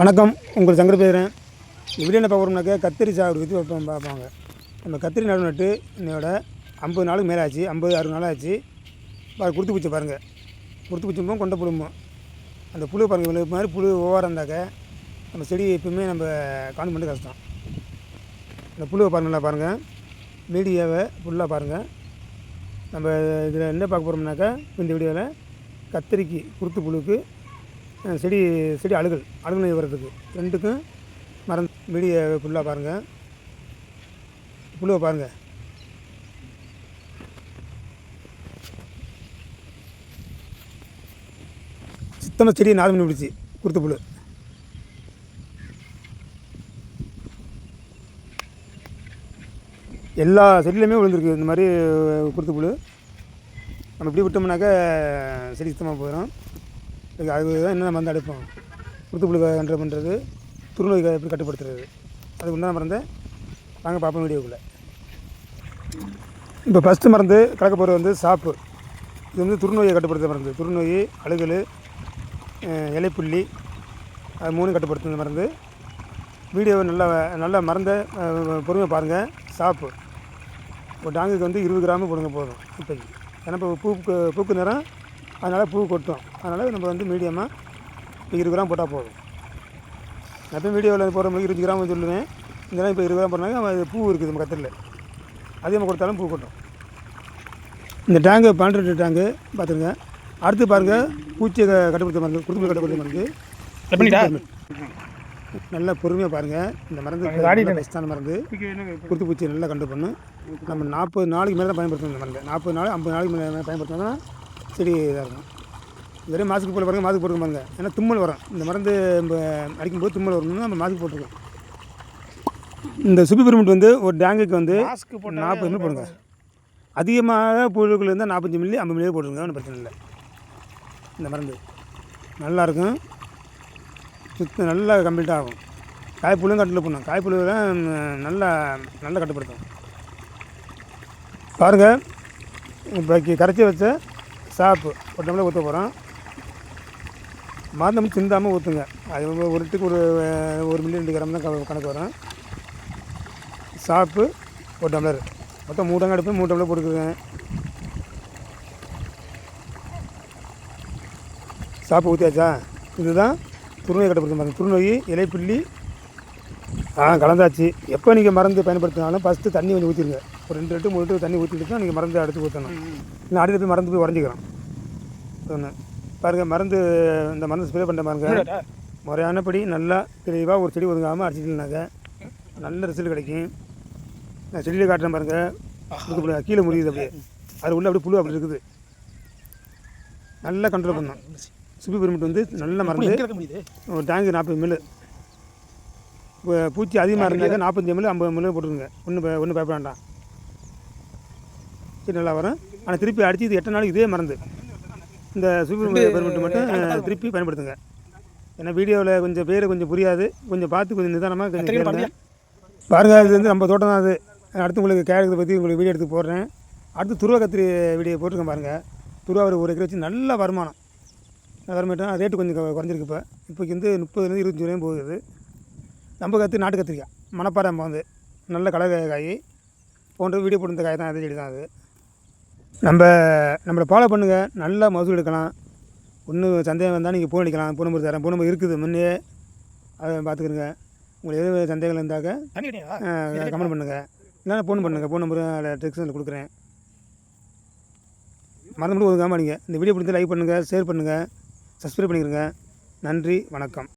வணக்கம். உங்கள் சங்கர் பேசுகிறேன் இப்படி என்ன பார்க்குறோம்னாக்கா கத்திரி சாகுபடி பற்றி வைப்போம் பார்ப்பாங்க. நம்ம கத்திரி நடவு நட்டு என்னோட ஐம்பது நாளுக்கு மேலே ஆச்சு. ஐம்பது அறுபது நாள் ஆச்சு. பாரு கொடுத்து பூச்சி பாருங்கள் கொடுத்து பூச்சிம்போம் கொண்ட புழும்போம் அந்த புழு பாருங்கள் இவ்வளோ மாதிரி புழு ஓவராக இருந்தாக்க நம்ம செடி எப்பவுமே நம்ம காணும் பண்ணி கஷ்டம். அந்த புழுவை பாருங்க நல்லா பாருங்கள் மீடியாவை ஃபுல்லாக பாருங்கள் நம்ம இதில் என்ன பார்க்க போகிறோம்னாக்கா இந்த வீடியோவில் கத்திரிக்கு குருத்து புழுக்கு செடி செடி அழுகல் அழுகு நோய் வர்றதுக்கு ரெண்டுக்கும் மரம் மீடிய ஃபுல்லாக பாருங்கள் புழுவை பாருங்கள் சுத்தமாக செடியை நாலு மணி பிடிச்சி குருத்து புழு எல்லா செடியிலையுமே விழுந்திருக்கு இந்த மாதிரி குருத்து புழு நம்ம இப்படி விட்டோம்னாக்கா செடி சுத்தமாக போயிடும். இதுக்கு அதுதான் என்னென்ன மருந்து அடிப்போம்? குருத்து புழு கண்ட்ரோல் பண்ணுறது துருநோய் எப்படி கட்டுப்படுத்துறது? அதுக்கு உண்டான மருந்தை நாங்கள் பார்ப்போம் வீடியோக்குள்ளே. இப்போ ஃபஸ்ட்டு மருந்து கலக்க போகிறது வந்து சாப்பு. இது வந்து துருநோயை கட்டுப்படுத்த மருந்து. துருநோய் அழுகல் இலைப்புள்ளி அது மூணு கட்டுப்படுத்தும் மருந்து. வீடியோவை நல்லா நல்லா மருந்தை பொறுமையாக பாருங்கள் சாப்பு. ஒரு டாங்குக்கு வந்து இருபது கிராம் போடுங்க போதும் இப்போக்கி ஏன்னா இப்போ பூக்கு பூக்கு நேரம் அதனால் பூ கொட்டும். அதனால் நம்ம வந்து மீடியமாக இப்போ இருபது கிராம் போட்டால் போதும். எப்போ வீடியோவில் போடுறவங்களுக்கு இருபது கிராம் சொல்லுவேன். இதெல்லாம் இப்போ இருபது கிராம் போடுறாங்க அது பூ இருக்குது நம்ம கத்திரில். அதிகமாக கொடுத்தாலும் பூ கொட்டும். இந்த டேங்கு பன்னெண்டு டேங்கு பார்த்துருங்க அடுத்து பாருங்கள் பூச்சியை கட்டுப்படுத்த மருந்து குடும்ப கட்டுப்படுத்த மருந்து. நல்லா பொறுமையாக பாருங்கள் இந்த மருந்து பெஸ்ட்டான மருந்து. குருத்து பூச்சி நல்லா கண்டு பண்ணும் நம்ம நாற்பது நாளைக்கு மேலே தான் பயன்படுத்தணும் இந்த மருந்து. நாற்பது நாள் ஐம்பது நாளைக்கு மேலே பயன்படுத்தினா தான் செடி இதாக இருக்கும். வெறும் மாசுக்கு போல பாருங்கள் மாசுக்கு போட்டுக்க பாருங்க. ஏன்னா தும்மல் வரும். இந்த மருந்து நம்ம அடிக்கும்போது தும்மல் வரணும்னு நம்ம மாசுக்கு போட்டுருக்கோம். இந்த சுபி பெருமிட் வந்து ஒரு டேங்குக்கு வந்து நாற்பது மில்லி போடுங்க. அதிகமாக புழுக்கள் இருந்தால் நாற்பத்தஞ்சு மில்லி ஐம்பது மில்லி போட்டுருங்க ஒன்றும் பிரச்சனை இல்லை. இந்த மருந்து நல்லாயிருக்கும் சுத்தம் நல்லா கம்ப்ளீட் ஆகும். காய்ப்புழும் கட்டில் பண்ணும் காய்ப்புழு தான் நல்லா நல்லா கட்டுப்படுத்தும் பாருங்கள் இப்போ கரைச்சி வச்ச சாப்பு ஒரு டம்ளர் ஊற்ற போகிறோம் மருந்து நம்ம சிந்தாமல் ஊற்றுங்க அது ஒரு ஒரு லிட்டருக்கு ஒரு ஒரு மில்லி ரெண்டு கிராம் தான் கணக்கு வரும். சாப்பு ஒரு டம்ளர். மொத்தம் மூணு டம்ளர் எடுப்பேன் மூணு டம்ளர் போட்டுக்குங்க. சாப்பு ஊற்றியாச்சா இதுதான் துருநோய் கட்டுப்படுத்த மருந்து துருநோய் இலைப்பிள்ளி ஆ கலந்தாச்சு. எப்போ நீங்கள் மருந்து பயன்படுத்தினாலும் ஃபஸ்ட்டு தண்ணி கொஞ்சம் ஊற்றிடுங்க ஒரு ரெண்டு லிட்டர் மூணு லிட்டர் தண்ணி ஊற்றிட்டு தான் நீங்கள் மருந்து அடுத்து ஊற்றணும் இல்லை அடுத்து போய் மருந்து போய் உடஞ்சிக்கிறோம் ஒன்று பாருங்கள் மருந்து இந்த மருந்து ஸ்ப்ரே பண்ணுற பாருங்க. முறையானபடி நல்லா தெளிவாக ஒரு செடி ஒதுங்காமல் அடிச்சிட்டீங்கனாக்க நல்ல ரிசல்ட் கிடைக்கும். நான் செடியில் காட்டுறேன் பாருங்க. இதுக்கு இப்படி கீழே முறியுது அப்படியே. அது உள்ள அப்படியே புழு அப்படி இருக்குது. நல்லா கண்ட்ரோல் பண்ணும் சுபி பெருமிட் வந்து நல்ல மருந்து. முடியுது? ஒரு டேங்கு நாற்பது மில்லு இப்போ பூச்சி அதிகமாக இருந்தாக்க நாற்பத்தஞ்சு மில்லு ஐம்பது மில்லு போட்டுருங்க. ஒன்றும் ஒன்றும் பயப்பட வேண்டாம். சரி நல்லா வரும். ஆனால் திருப்பி அடித்து இது எட்டு நாளைக்கு இதே மருந்து. இந்த சுபி பெருமிட் மட்டும் திருப்பி பயன்படுத்துங்க. ஏன்னா வீடியோவில் கொஞ்சம் பேர் கொஞ்சம் புரியாது. கொஞ்சம் பார்த்து கொஞ்சம் நிதானமாக கொஞ்சம். பாருங்க இது வந்து நம்ம தோட்டம் தான் அது. அடுத்து உங்களுக்கு கேரளத்தை பற்றி உங்களுக்கு வீடியோ எடுத்து போடுறேன். அடுத்து துருவா கத்திரி வீடியோ போட்டிருக்கேன் பாருங்கள் துருவா ஒரு ஒரு ஏக்கர் வச்சு நல்ல வருமானம். வருமானம். ரேட்டு கொஞ்சம் குறைஞ்சிருக்கு இப்போ. இப்போக்கு வந்து முப்பதுலேருந்து இருபத்தஞ்சி வரையும் போகுது. நம்ம கத்திரி நாட்டு கத்திரிக்காய். மணப்பாறை வந்து நல்ல கலர் காய் போன்ற வீடியோ போட்டு காய் தான் அது செடி தான் அது. நம்ம நம்மளை ஃபாலோ பண்ணுங்கள் நல்லா மகசூல் எடுக்கலாம். ஒன்றும் சந்தேகம் வந்தால் நீங்கள் ஃபோன் அடிக்கலாம். ஃபோன் நம்பர் தரேன். ஃபோன் நம்பர் இருக்குது முன்னே. அதை பார்த்துக்கிறங்க உங்களுக்கு எது சந்தேகம் இருந்தாக்க கமெண்ட் பண்ணுங்கள் இல்லைன்னா ஃபோன் பண்ணுங்கள் ஃபோன் நம்பர் அதில் டெக்ஸ்டில் கொடுக்குறேன். மறந்து மட்டும் ஒதுக்காமல் நீங்கள் இந்த வீடியோ பிடிச்சி லைக் பண்ணுங்கள் ஷேர் பண்ணுங்கள் சப்ஸ்கிரைப் பண்ணிக்கிறங்க நன்றி வணக்கம்.